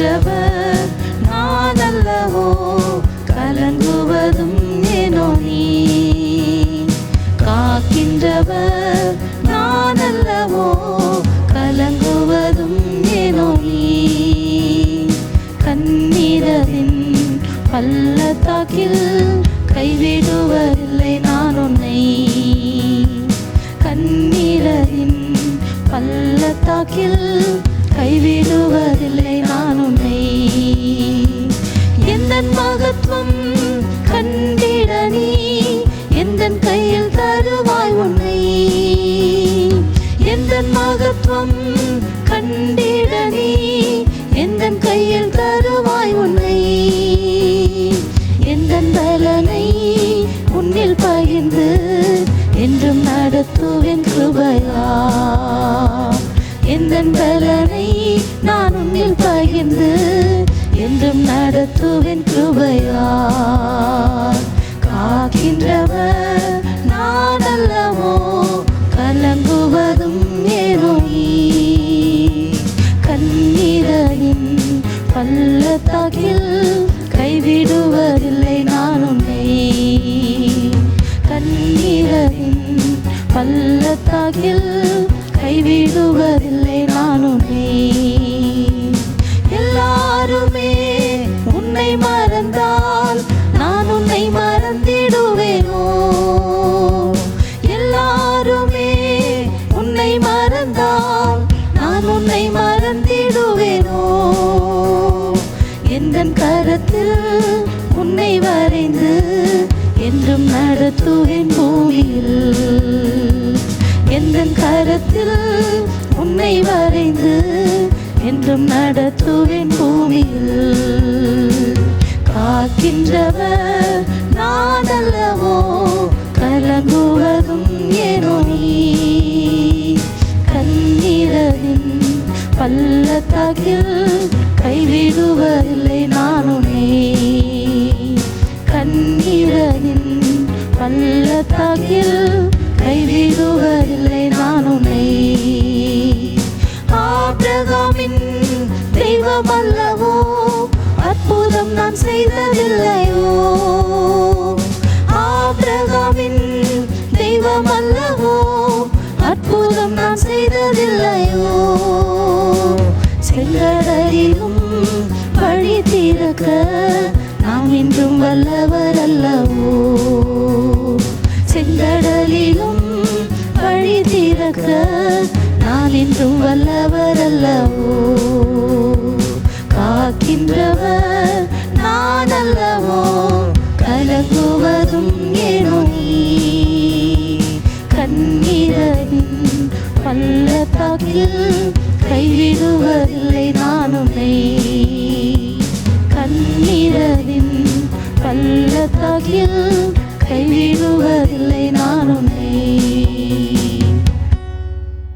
ஆண்டவர் நான் அல்லவோ கலங்குவதும் ஏனோ நீ? காக்கின்றவர் நான் அல்லவோ கலங்குவதும் ஏனோ நீ? கண்ணீரதின் பள்ளத்தாக்கில் கைவிடுவதில்லை நான் உன்னை. கண்ணீரதின் பள்ளத்தாக்கில் கைவிடுவதில்லை நான் உன்னை. எந்த மகத்துவம் கண்டிட நீ எந்த கையில் தருவாய் உன்னை. எந்த மகத்துவம் கண்டிட நீ எந்த கையில் தருவாய் உன்னை. எந்த பலனை உன்னில் பகிர்ந்து என்றும் நடத்துவேன் கிருபையா. எந்த பலனை நான் உன்னில் பகிர்ந்து என்றும் நடத்துவின் கிருபையா. காக்கின்றவர் நான் அல்லவோ கலங்குவதும் ஏனோ கண்ணீரின் பள்ளத்தாக்கில் கைவிடுவதில்லை நான் உன்னை. கண்ணீரின் பள்ளத்தாக்கில் கைவிடுவதில்லை நான் உன்னை. உன்னை மறந்தால் நான் உன்னை மறந்திடுவேனோ? எந்த கரத்தில் உன்னை வரைந்து என்றும் நடத்துவேன் பூமியில்? எந்த கரத்தில் உன்னை வரைந்து என்றும் நடத்துவேன் பூமியில்? காக்கின்றவர் நான் அல்லவா பள்ளத்தாக்கில் கைவிடுவதில்லை நான் உன்னை கண்ணீரின் பள்ளத்தாக்கில் கைவிடுவதில்லை நான் உன்னை ஆபிரகாமின் தெய்வம் அல்லவோ அற்புதம் நான் செய்ததில்லையோ. ஆபிரகாமின் தெய்வம் அல்லவோ அற்புதம் நான் செய்ததில்லையோ. செங்கடலிலும் வழி திறக்க நாம் இன்றும் வல்லவர் அல்லவோ செங்கடலிலும் வழி திறக்க நான் இன்றும் வல்லவர் அல்லவோ காக்கின்றவர் நான் அல்லவோ கலங்குவதும் ஏனோ கண்ணீரின் பள்ளத்தாக்கில் கைவிடும் கைவிடுவதில்லை